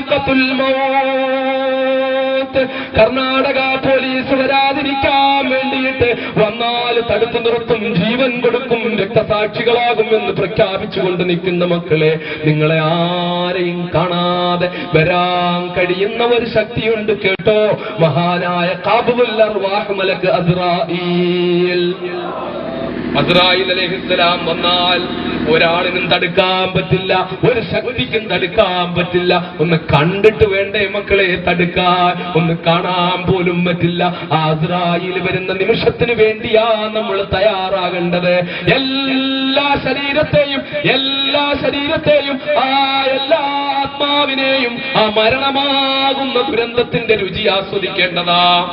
ദായിഖത്തുൽ mouth. Karnataka police വരാതിരിക്കാൻ വേണ്ടിയിട്ട് വന്നാൽ തടുത്തു നിർത്തും ജീവൻ കൊടുക്കും രക്തസാക്ഷികളാകും എന്ന് പ്രഖ്യാപിച്ചുകൊണ്ട് നിൽക്കുന്ന മക്കളെ നിങ്ങളെ ആരെയും കാണാതെ വരാൻ കഴിയുന്ന ഒരു ശക്തിയുണ്ട് കേട്ടോ. മഹാനായ കാബുൽ അർവാഹ് മലക്ക് അസ്രായീൽ അസ്രായിൽ അലഹിസ്സലാം വന്നാൽ ഒരാളിനും തടുക്കാൻ പറ്റില്ല ഒരു ശക്തിക്കും തടുക്കാൻ പറ്റില്ല. ഒന്ന് കണ്ടിട്ട് വേണ്ടേ മക്കളെ തടുക്കാൻ? ഒന്ന് കാണാൻ പോലും പറ്റില്ല. ആസ്രായിൽ വരുന്ന നിമിഷത്തിന് വേണ്ടിയാ നമ്മൾ തയ്യാറാകേണ്ടത്. എല്ലാ ശരീരത്തെയും എല്ലാ ശരീരത്തെയും ആ എല്ലാ ആത്മാവിനെയും ആ മരണമാകുന്ന ദുരന്തത്തിന്റെ രുചി ആസ്വദിക്കേണ്ടതാ.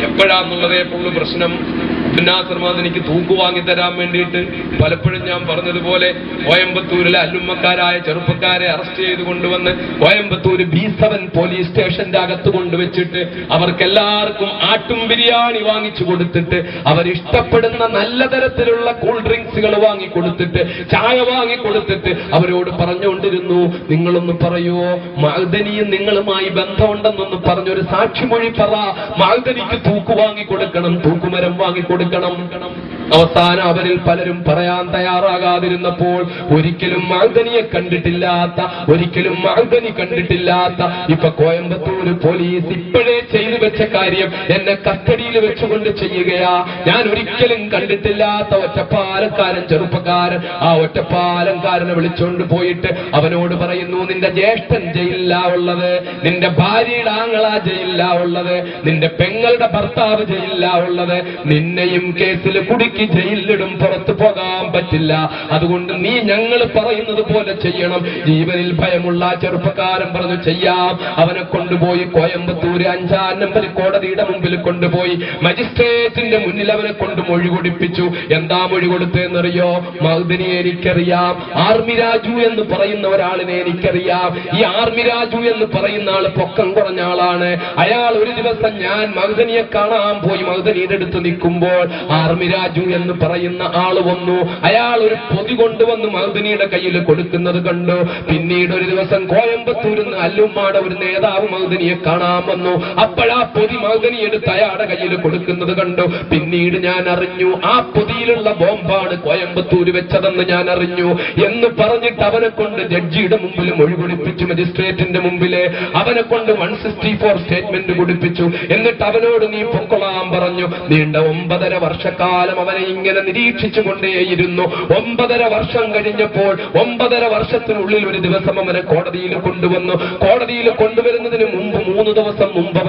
എപ്പോഴാന്നുള്ളതേ പോലും പ്രശ്നം. അബ്ദുനാസർമാദ് എനിക്ക് തൂക്കു വാങ്ങി തരാൻ വേണ്ടിയിട്ട് പലപ്പോഴും ഞാൻ പറഞ്ഞതുപോലെ കോയമ്പത്തൂരിലെ അല്ലുമ്മക്കാരായ ചെറുപ്പക്കാരെ അറസ്റ്റ് ചെയ്ത് കൊണ്ടുവന്ന് കോയമ്പത്തൂര് ബി സെവൻ പോലീസ് സ്റ്റേഷന്റെ അകത്ത് കൊണ്ടുവച്ചിട്ട് അവർക്കെല്ലാവർക്കും ആട്ടും ബിരിയാണി വാങ്ങിച്ചു കൊടുത്തിട്ട് അവരിഷ്ടപ്പെടുന്ന നല്ല തരത്തിലുള്ള കൂൾ ഡ്രിങ്ക്സുകൾ വാങ്ങി കൊടുത്തിട്ട് ചായ വാങ്ങി കൊടുത്തിട്ട് അവരോട് പറഞ്ഞുകൊണ്ടിരുന്നു നിങ്ങളൊന്ന് പറയുവോ മഹദനിയും നിങ്ങളുമായി ബന്ധമുണ്ടെന്നൊന്ന് പറഞ്ഞൊരു സാക്ഷിമൊഴി പറ. മഹദനിക്ക് തൂക്ക് വാങ്ങിക്കൊടുക്കണം തൂക്കുമരം വാങ്ങി കൊടുക്കണം അവസാനം അവരിൽ പലരും പറയാൻ തയ്യാറാകാതിരുന്നപ്പോൾ ഒരിക്കലും മാങ്കനിയെ കണ്ടിട്ടില്ലാത്ത ഒരിക്കലും മഹദനി കണ്ടിട്ടില്ലാത്ത ഇപ്പൊ കോയമ്പത്തൂര് പോലീസ് ഇപ്പോഴേ ചെയ്തു വെച്ച കാര്യം എന്നെ കസ്റ്റഡിയിൽ വെച്ചുകൊണ്ട് ചെയ്യുകയാ. ഞാൻ ഒരിക്കലും കണ്ടിട്ടില്ലാത്ത ഒറ്റപ്പാലക്കാരൻ ചെറുപ്പക്കാരൻ. ആ ഒറ്റപ്പാലക്കാരനെ വിളിച്ചോണ്ട് പോയിട്ട് അവനോട് പറയുന്നു നിന്റെ ജ്യേഷ്ഠൻ ജയിലിലാ ഉള്ളത് നിന്റെ ഭാര്യയുടെ ആങ്ങളാ ജയിലിലാ ഉള്ളത് നിന്റെ പെങ്ങളുടെ ഭർത്താവ് ജയിലിലാ ഉള്ളത് നിന്നെയും കേസിൽ കുടുക്കി ജയിലിലിടും പുറത്തു പോകാൻ പറ്റില്ല. അതുകൊണ്ട് നീ ഞങ്ങൾ പറയുന്നത് പോലെ ചെയ്യണം. ജീവനിൽ ഭയമുള്ള ചെറുപ്പക്കാരൻ പറഞ്ഞു ചെയ്യാം. അവനെ കൊണ്ടുപോയി കോയമ്പത്തൂര് അഞ്ചാം നമ്പർ കോടതിയുടെ മുമ്പിൽ കൊണ്ടുപോയി. മജിസ്ട്രേറ്റിന്റെ മുന്നിൽ അവനെ കൊണ്ട് മൊഴി കൊടുപ്പിച്ചു. എന്താ മൊഴി കൊടുത്തെന്നറിയോ മൗദിനി എനിക്കറിയാം. ആർമി രാജു എന്ന് പറയുന്ന ഒരാളിനെ എനിക്കറിയാം. ഈ ആർമി രാജു എന്ന് പറയുന്ന ആൾ പൊക്കം കുറഞ്ഞ ആളാണ്. അയാൾ ഒരു ദിവസം ഞാൻ മൗദനിയെ കാണാൻ പോയി. മൗദനിയുടെ അടുത്ത് നിൽക്കുമ്പോൾ ആർമി രാജു എന്ന് പറയുന്ന ആൾ വന്നു. അയാൾ ഒരു പൊതി കൊണ്ടുവന്ന് മൗദിനിയുടെ കയ്യിൽ കൊടുക്കുന്നത് കണ്ടു. പിന്നീട് ഒരു ദിവസം കോയമ്പത്തൂരിൽ നിന്ന് അല്ലുമ്മാടെ ഒരു നേതാവ് മൗദിനിയെ കാണാൻ വന്നു. അപ്പോഴാ പൊതി മൗദിനി എടുത്ത് അയാളുടെ കയ്യിൽ കൊടുക്കുന്നത് കണ്ടു. പിന്നീട് ഞാൻ അറിഞ്ഞു ആ പൊതിയിലുള്ള ബോംബാണ് കോയമ്പത്തൂര് വെച്ചതെന്ന് ഞാൻ അറിഞ്ഞു. എന്ന് പറഞ്ഞിട്ട് അവനെ കൊണ്ട് ജഡ്ജിയുടെ മുമ്പിൽ മൊഴി മജിസ്ട്രേറ്റിന്റെ മുമ്പിൽ. അവനെ കൊണ്ട് വൺ സിക്സ്റ്റി ഫോർ സ്റ്റേറ്റ്മെന്റ് കൊടുപ്പിച്ചു. എന്നിട്ട് അവനോട് നീ പൊക്കൊള്ളാൻ പറഞ്ഞു. നീണ്ട ഒമ്പതര വർഷക്കാലം അവനെ ഇങ്ങനെ നിരീക്ഷിച്ചു കൊണ്ടേയിരുന്നു ഒമ്പതര വർഷം കഴിഞ്ഞപ്പോൾ ഒമ്പതര വർഷത്തിനുള്ളിൽ ഒരു ദിവസം അവനെ കോടതിയിൽ കൊണ്ടുവന്നു. കോടതിയിൽ കൊണ്ടുവരുന്നതിന് മുമ്പ് മൂന്ന് ദിവസം മുമ്പ്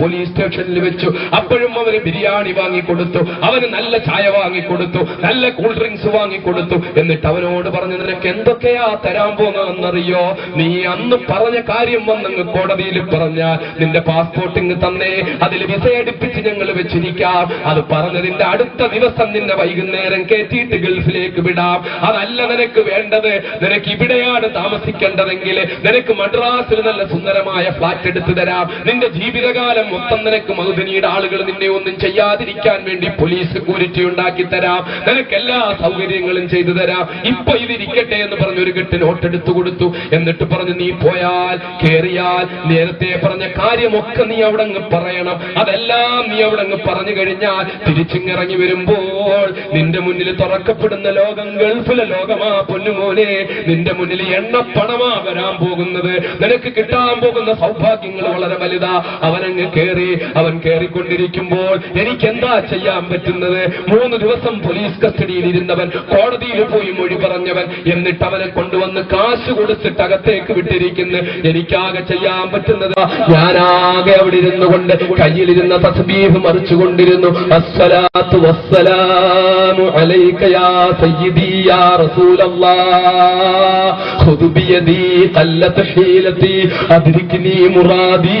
പോലീസ് സ്റ്റേഷനിൽ വെച്ചു. അപ്പോഴും അവന് ബിരിയാണി വാങ്ങിക്കൊടുത്തു. അവന് നല്ല ചായ വാങ്ങിക്കൊടുത്തു. നല്ല കൂൾ ഡ്രിങ്ക്സ് വാങ്ങിക്കൊടുത്തു. എന്നിട്ട് അവനോട് പറഞ്ഞു നിനക്ക് എന്തൊക്കെയാ തരാൻ പോകുന്നതെന്നറിയോ? നീ അന്ന് പറഞ്ഞ കാര്യം വന്നങ്ങ് കോടതിയിൽ പറഞ്ഞാൽ നിന്റെ പാസ്പോർട്ട് ഇങ്ങ് തന്നേ. അതിൽ വിസ എടുപ്പിച്ച് ഞങ്ങൾ വെച്ചിരിക്കാം. അത് പറഞ്ഞതിന്റെ അടുത്ത ദിവസം നിന്നെ വൈകുന്നേരം കയറ്റിയിട്ട് ഗൾഫിലേക്ക് വിടാം. അതല്ല നിനക്ക് വേണ്ടത്. നിനക്ക് ഇവിടെയാണ് താമസിക്കേണ്ടതെങ്കിൽ നിനക്ക് മദ്രാസിൽ നല്ല സുന്ദരമായ ഫ്ലാറ്റ് എടുത്തു തരാം. നിന്റെ ജീവിതകാലം മൊത്തം നിനക്ക് മധുനിയുടെ ആളുകൾ നിന്നെ ഒന്നും ചെയ്യാതിരിക്കാൻ വേണ്ടി പോലീസ് സെക്യൂരിറ്റി ഉണ്ടാക്കി തരാം. നിനക്ക് എല്ലാ സൗകര്യങ്ങളും ചെയ്തു തരാം. ഇപ്പൊ ഇതിരിക്കട്ടെ എന്ന് പറഞ്ഞ ഒരു കെട്ട് നോട്ട് എടുത്തു കൊടുത്തു. എന്നിട്ട് പറഞ്ഞു നീ പോയാൽ കേറിയാൽ നേരത്തെ പറഞ്ഞ കാര്യമൊക്കെ നീ അവിടെ അങ്ങ് പറയണം. അതെല്ലാം നീ അവിടെ അങ്ങ് പറഞ്ഞു കഴിഞ്ഞാൽ തിരിച്ചിങ്ങിറങ്ങി വരുമ്പോൾ നിന്റെ മുന്നിൽ തുറക്കപ്പെടുന്ന ലോകം ഗൾഫിലെ ലോകമാ പൊന്നുമോനെ. നിന്റെ മുന്നിൽ എണ്ണപ്പണമാ വരാൻ പോകുന്നത്. നിനക്ക് കിട്ടാൻ പോകുന്ന സൗഭാഗ്യങ്ങൾ വളരെ വലുതാ. അവനങ്ങ് കേറി അവൻ കേറിക്കൊണ്ടിരിക്കുമ്പോൾ എനിക്ക് എന്താ ചെയ്യാൻ പറ്റുന്നത്? മൂന്ന് ദിവസം പോലീസ് കസ്റ്റഡിയിൽ ഇരുന്നവൻ കോടതിയിൽ പോയി മൊഴി പറഞ്ഞവൻ എന്നിട്ട് അവനെ കൊണ്ടുവന്ന് കാശ് കൊടുത്തിട്ട് അകത്തേക്ക് വിട്ടിരിക്കുന്നു. എനിക്കാകെ ചെയ്യാൻ പറ്റുന്നത് ഞാനാകെ അവിടെ ഇരുന്നു കൊണ്ട് കയ്യിലിരുന്ന തസ്ബീഹ് മറിച്ചുകൊണ്ടിരുന്നു. അസ്സലാത്തു വസ്സലാമു അലൈക യാ സയ്യിദി യാ റസൂലല്ലാഹ്. ഖുദ് ബിയദി ഖല്ലത് ഹീലതി അദ്രിക്നി മുറാദി.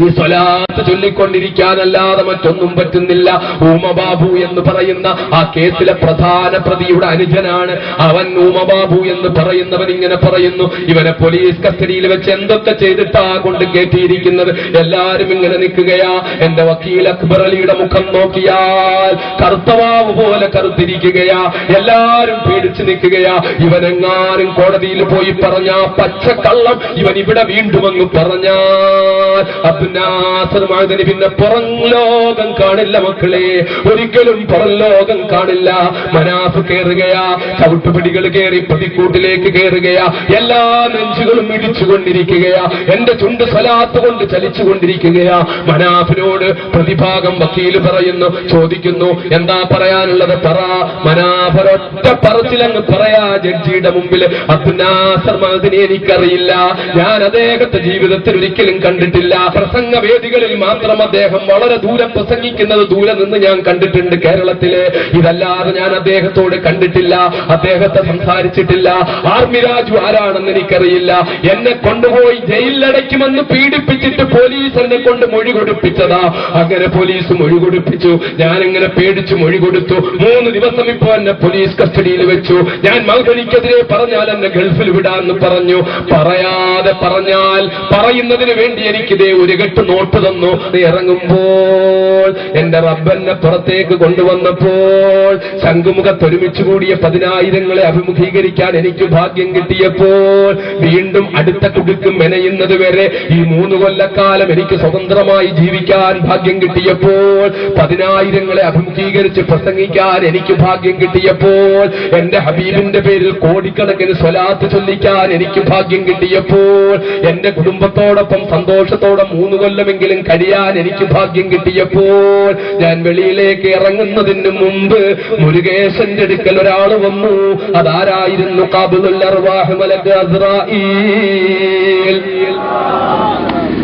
ഈ സ്വലാത്ത് ചൊല്ലിക്കൊണ്ടിരിക്കാനല്ലാതെ മറ്റൊന്നും പറ്റുന്നില്ല. ഊമബാബു എന്ന് പറയുന്ന ആ കേസിലെ പ്രധാന പ്രതിയുടെ അനുജനാണ്. അവൻ ഊമബാബു എന്ന് പറയുന്നവൻ ഇങ്ങനെ പറയുന്നു. ഇവനെ പോലീസ് കസ്റ്റഡിയിൽ വെച്ച് എന്തൊക്കെ ചെയ്തിട്ടാ കൊണ്ട് കയറ്റിയിരിക്കുന്നത് എല്ലാരും ഇങ്ങനെ നിൽക്കുകയാ. എന്റെ വക്കീൽ അക്ബർ അലിയുടെ മുഖം നോക്കിയാൽ കറുത്തവാവ് പോലെ കറുത്തിരിക്കുകയാ. എല്ലാരും പേടിച്ചു നിൽക്കുകയാ. ഇവനെങ്ങാനും കോടതിയിൽ പോയി പറഞ്ഞ പച്ചക്കള്ളം ഇവൻ ഇവിടെ വീണ്ടും അങ്ങ് പറഞ്ഞാൽ അബ്നാസർ മഅദനി പിന്നെ പുറം ലോകം കാണില്ല മക്കളെ. ഒരിക്കലും പുറം ലോകം കാണില്ല. മനാഫ് കയറുകയാ ചവിട്ടുപിടികൾ കയറി പതിക്കൂട്ടിലേക്ക് കയറുകയാ എല്ലാ നെഞ്ചുകളും ഇടിച്ചുകൊണ്ടിരിക്കുകയാ എന്റെ ചുണ്ട് സ്വലാത്ത് കൊണ്ട് ചലിച്ചുകൊണ്ടിരിക്കുകയാ മനാഫിനോട് പ്രതിഭാഗം വക്കീൽ പറയുന്നു ചോദിക്കുന്നു എന്താ പറയാനുള്ളത് പറ. മനാഫരൊറ്റ പറച്ചിലങ്ങ് പറയാ ജഡ്ജിയുടെ മുമ്പിൽ അബ്ദുനാസർ മഹദിനെ എനിക്കറിയില്ല. ഞാൻ അദ്ദേഹത്തെ ജീവിതത്തിൽ ഒരിക്കലും കണ്ടിട്ടില്ല. പ്രസംഗ വേദികളിൽ മാത്രം അദ്ദേഹം വളരെ ദൂരെ പ്രസംഗിക്കുന്നത് ദൂരെ നിന്ന് ഞാൻ കണ്ടിട്ടുണ്ട് കേരളത്തിലെ. ഇതല്ലാതെ ഞാൻ അദ്ദേഹത്തോട് കണ്ടിട്ടില്ല. അദ്ദേഹത്തെ സംസാരിച്ചിട്ടില്ല. ആർമി രാജു ആരാണെന്ന് എനിക്കറിയില്ല. എന്നെ കൊണ്ടുപോയി ജയിലിലടയ്ക്കുമെന്ന് പീഡിപ്പിച്ചിട്ട് പോലീസ് എന്നെ കൊണ്ട് മൊഴി കൊടുപ്പിച്ചതാ. അങ്ങനെ പോലീസ് മൊഴി കൊടുപ്പിച്ചു. ഞാൻ ഇങ്ങനെ പേടിച്ചു മൊഴി കൊടുത്തു. മൂന്ന് ദിവസം ഇപ്പോ എന്നെ പോലീസ് കസ്റ്റഡിയിൽ വെച്ചു. ഞാൻ മകനിക്കെതിരെ പറഞ്ഞാൽ എന്നെ ഗൾഫിൽ വിടാമെന്ന് പറഞ്ഞു. പറയാതെ പറഞ്ഞാൽ പറയുന്നതിന് വേണ്ടി എനിക്കിതേ ഒരു കെട്ട് നോട്ട് തന്നു. ഇറങ്ങുമ്പോൾ എന്റെ റബ്ബന്നെ പുറത്തേക്ക് കൊണ്ടുവന്നപ്പോൾ ശംഖുമുഖത്ത് ഒരുമിച്ച് കൂടിയ പതിനായിരങ്ങളെ അഭിമുഖീകരിക്കാൻ എനിക്ക് ഭാഗ്യം കിട്ടിയപ്പോൾ വീണ്ടും അടുത്ത കുടുക്കും മെനയുന്നത് വരെ ഈ മൂന്ന് കൊല്ലക്കാലം എനിക്ക് സ്വതന്ത്രമായി ജീവിക്കാൻ ഭാഗ്യം കിട്ടിയപ്പോൾ പതിനായിരങ്ങളെ അഭിമുഖീകരിച്ച് പ്രസംഗിക്കാൻ എനിക്ക് ഭാഗ്യം കിട്ടിയപ്പോൾ എന്റെ ഹബീബിന്റെ പേരിൽ കോടിക്കണക്കിന് സ്വലാത്ത് ചൊല്ലിക്കാൻ എനിക്ക് ഭാഗ്യം കിട്ടിയപ്പോൾ എന്റെ കുടുംബത്തോടൊപ്പം സന്തോഷത്തോടെ മൂന്ന് കൊല്ലമെങ്കിലും കഴിയാൻ എനിക്ക് ഭാഗ്യം കിട്ടിയപ്പോൾ ഞാൻ വെളിയിലേക്ക് ഇറങ്ങുന്നതിന് മുമ്പ് മുരുകേശന്റെ അടുക്കൽ ഒരാൾ വന്നു. അതാരായിരുന്നു?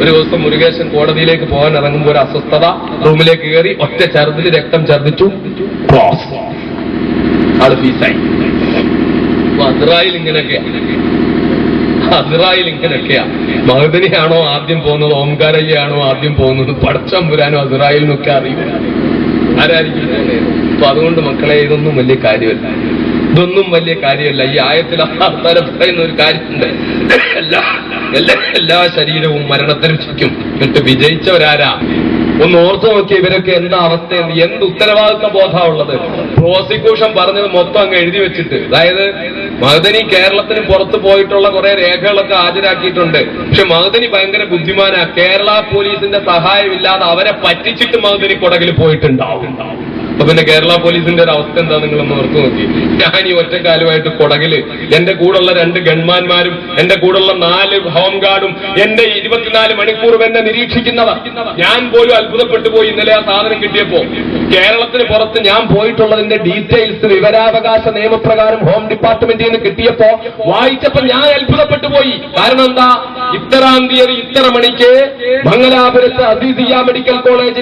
ഒരു ദിവസം മുരുകേശൻ കോടതിയിലേക്ക് പോകാൻ ഇറങ്ങുമ്പോൾ ഒരു അസ്വസ്ഥത. റൂമിലേക്ക് കയറി ഒറ്റ ചർദിൽ രക്തം ചർദ്ദിച്ചു ഫീസായി അപ്പൊ അസ്രായിൽ ഇങ്ങനെയൊക്കെയാ അസ്രായിൽ ഇങ്ങനെയൊക്കെയാ മഹുദനിയാണോ ആദ്യം പോകുന്നത്? ഓംകാരയ്യാണോ ആദ്യം പോകുന്നത്? പടച്ചമ്പുരാനോ അസ്രായിലിനൊക്കെ അറിയില്ല. ആരായിരിക്കും അപ്പൊ അതുകൊണ്ട് മക്കളെ ഇതൊന്നും വലിയ കാര്യമല്ല. ഇതൊന്നും വലിയ കാര്യമല്ല. ഈ ആയത്തിൽ ആൾക്കാരെ പറയുന്ന ഒരു കാര്യമുണ്ട്. എല്ലാ എല്ലാ ശരീരവും മരണത്തിന് ചുറ്റും. എന്നിട്ട് വിജയിച്ചവരാരാ? ഒന്ന് ഓർത്തു നോക്കി ഇവരൊക്കെ എന്താ അവസ്ഥയെന്ന്. എന്ത് ഉത്തരവാദിത്വ ബോധാ ഉള്ളത്? പ്രോസിക്യൂഷൻ പറഞ്ഞത് മൊത്തം അങ്ങ് എഴുതി വെച്ചിട്ട്. അതായത് മഹദനി കേരളത്തിന് പുറത്ത് പോയിട്ടുള്ള കുറെ രേഖകളൊക്കെ ഹാജരാക്കിയിട്ടുണ്ട്. പക്ഷെ മഹദനി ഭയങ്കര ബുദ്ധിമാനാ. കേരള പോലീസിന്റെ സഹായമില്ലാതെ അവരെ പറ്റിച്ചിട്ട് മഹദനി കൊടകിൽ പോയിട്ടുണ്ടാവും. അപ്പൊ പിന്നെ കേരള പോലീസിന്റെ ഒരു അവസ്ഥ എന്താ നിങ്ങൾ ഒന്ന് ഓർത്തു നോക്കി. ഞാൻ ഈ ഒറ്റക്കാലുമായിട്ട് കൊടകിൽ എന്റെ കൂടെയുള്ള രണ്ട് ഗൺമാന്മാരും എന്റെ കൂടെയുള്ള നാല് ഹോം ഗാർഡും എന്റെ ഇരുപത്തിനാല് മണിക്കൂറും എന്നെ നിരീക്ഷിക്കുന്നവർ. ഞാൻ പോലും അത്ഭുതപ്പെട്ടു പോയി ഇന്നലെ ആ സാധനം കിട്ടിയപ്പോ. കേരളത്തിന് പുറത്ത് ഞാൻ പോയിട്ടുള്ളതിന്റെ ഡീറ്റെയിൽസ് വിവരാവകാശ നിയമപ്രകാരം ഹോം ഡിപ്പാർട്ട്മെന്റിൽ നിന്ന് കിട്ടിയപ്പോ വായിച്ചപ്പോ ഞാൻ അത്ഭുതപ്പെട്ടു പോയി. കാരണം എന്താ? ഇത്രാം തീയതി ഇത്ര മണിക്ക് മംഗലാപുരത്ത് അസീസിയ മെഡിക്കൽ കോളേജിൽ